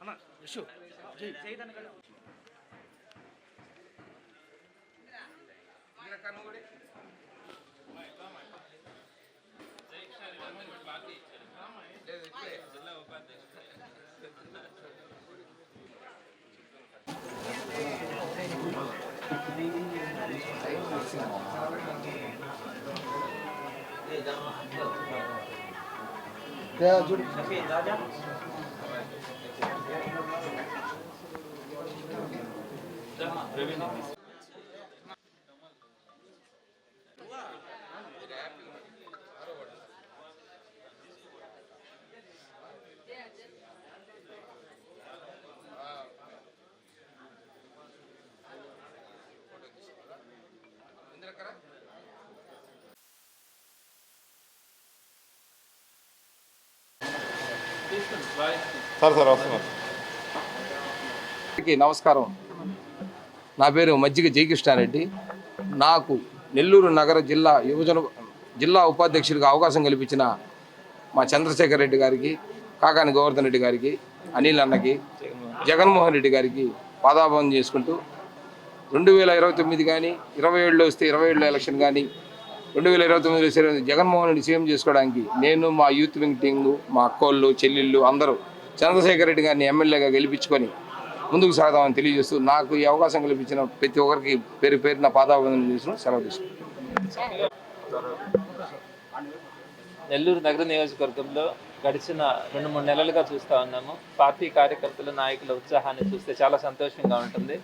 అన్న ఇష్యూ జై జైదన్న కదా జిల్లా ఉపాధ్యక్షుడు Quer ajuda? Sir sir వస్తున్నారు నమస్కారం. నా పేరు మజ్జిగ జయకృష్ణారెడ్డి. నాకు నెల్లూరు నగర జిల్లా యువజన జిల్లా ఉపాధ్యక్షుడిగా అవకాశం కల్పించిన మా చంద్రశేఖర్ రెడ్డి గారికి కాకాని గోవర్ధన్ రెడ్డి గారికి అనిల్ అన్నకి జగన్మోహన్ రెడ్డి గారికి పాదాభం చేసుకుంటూ రెండు వేల ఇరవై తొమ్మిది కానీ ఇరవై ఏడులో వస్తే ఇరవై ఏడులో ఎలక్షన్ కానీ రెండు వేల ఇరవై తొమ్మిదిలో సీఎం జగన్మోహన్ రెడ్డి సీఎం చేసుకోవడానికి నేను మా యూత్ వింగ్ మా అక్కోళ్ళు చెల్లెళ్ళు అందరూ చంద్రశేఖర్ రెడ్డి గారిని ఎమ్మెల్యేగా గెలిపించుకొని ముందుకు సాగుదామని తెలియజేస్తూ నాకు ఈ అవకాశం కల్పించిన ప్రతి ఒక్కరికి పేరు పేరున పాదాభివందనం చేసిన సెలవు తీసుకున్నాను నెల్లూరు నగర నియోజకవర్గంలో గడిచిన రెండు మూడు నెలలుగా చూస్తూ ఉన్నాము. పార్టీ కార్యకర్తల నాయకుల ఉత్సాహాన్ని చూస్తే చాలా సంతోషంగా ఉంటుంది.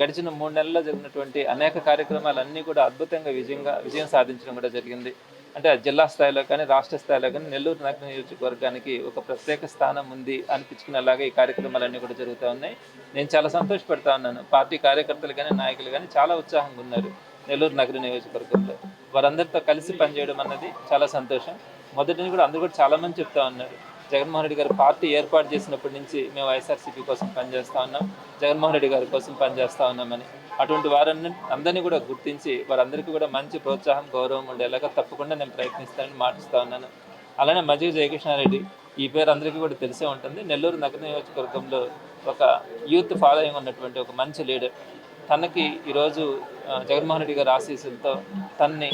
గడిచిన మూడు నెలల్లో జరిగినటువంటి అనేక కార్యక్రమాలన్నీ కూడా అద్భుతంగా విజయంగా విజయం సాధించడం కూడా జరిగింది. అంటే జిల్లా స్థాయిలో కానీ రాష్ట్ర స్థాయిలో కానీ నెల్లూరు నగర నియోజకవర్గానికి ఒక ప్రత్యేక స్థానం ఉంది అనిపించుకునేలాగా ఈ కార్యక్రమాలన్నీ కూడా జరుగుతూ ఉన్నాయి. నేను చాలా సంతోషపడతా ఉన్నాను. పార్టీ కార్యకర్తలు కానీ నాయకులు కానీ చాలా ఉత్సాహంగా ఉన్నారు నెల్లూరు నగర నియోజకవర్గంలో. వారందరితో కలిసి పనిచేయడం అన్నది చాలా సంతోషం. మొదటి నుంచి కూడా అందరూ కూడా చాలామంది చెప్తా ఉన్నారు. జగన్మోహన్ రెడ్డి గారు పార్టీ ఏర్పాటు చేసినప్పటి నుంచి మేము వైఎస్ఆర్సీపీ కోసం పనిచేస్తూ ఉన్నాం. జగన్మోహన్ రెడ్డి గారి కోసం పనిచేస్తూ ఉన్నామని. అటువంటి వారన్ని అందరినీ కూడా గుర్తించి వారందరికీ కూడా మంచి ప్రోత్సాహం గౌరవం ఉండేలాగా తప్పకుండా నేను ప్రయత్నిస్తానని మాటిస్తూ ఉన్నాను. అలానే మజ్జిగ జయకృష్ణారెడ్డి ఈ పేరు అందరికీ కూడా తెలిసే ఉంటుంది. నెల్లూరు నగర నియోజకవర్గంలో ఒక యూత్ ఫాలోయింగ్ ఉన్నటువంటి ఒక మంచి లీడర్. తనకి ఈరోజు జగన్మోహన్ రెడ్డి గారి ఆశీస్సులతో తన్ని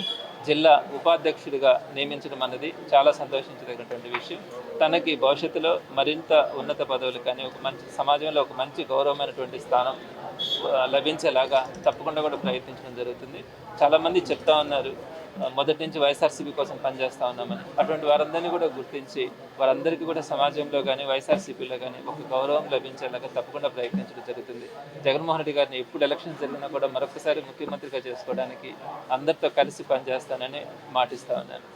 జిల్లా ఉపాధ్యక్షుడిగా నియమించడం అన్నది చాలా సంతోషించదగినటువంటి విషయం. తనకి భవిష్యత్తులో మరింత ఉన్నత పదవులు కానీ ఒక మంచి సమాజంలో ఒక మంచి గౌరవమైనటువంటి స్థానం లభించేలాగా తప్పకుండా కూడా ప్రయత్నించడం జరుగుతుంది. చాలామంది చెప్తా ఉన్నారు మొదటి నుంచి వైఎస్ఆర్సీపీ కోసం పనిచేస్తూ ఉన్నామని. అటువంటి వారందరినీ కూడా గుర్తించి వారందరికీ కూడా సమాజంలో కానీ వైఎస్ఆర్సీపీలో కానీ ఒక గౌరవం లభించేలాగా తప్పకుండా ప్రయత్నించడం జరుగుతుంది. జగన్మోహన్ రెడ్డి గారిని ఎప్పుడు ఎలక్షన్ జరిగినా కూడా మరొకసారి ముఖ్యమంత్రిగా చేసుకోవడానికి అందరితో కలిసి పనిచేస్తానని మాటిస్తా ఉన్నాను.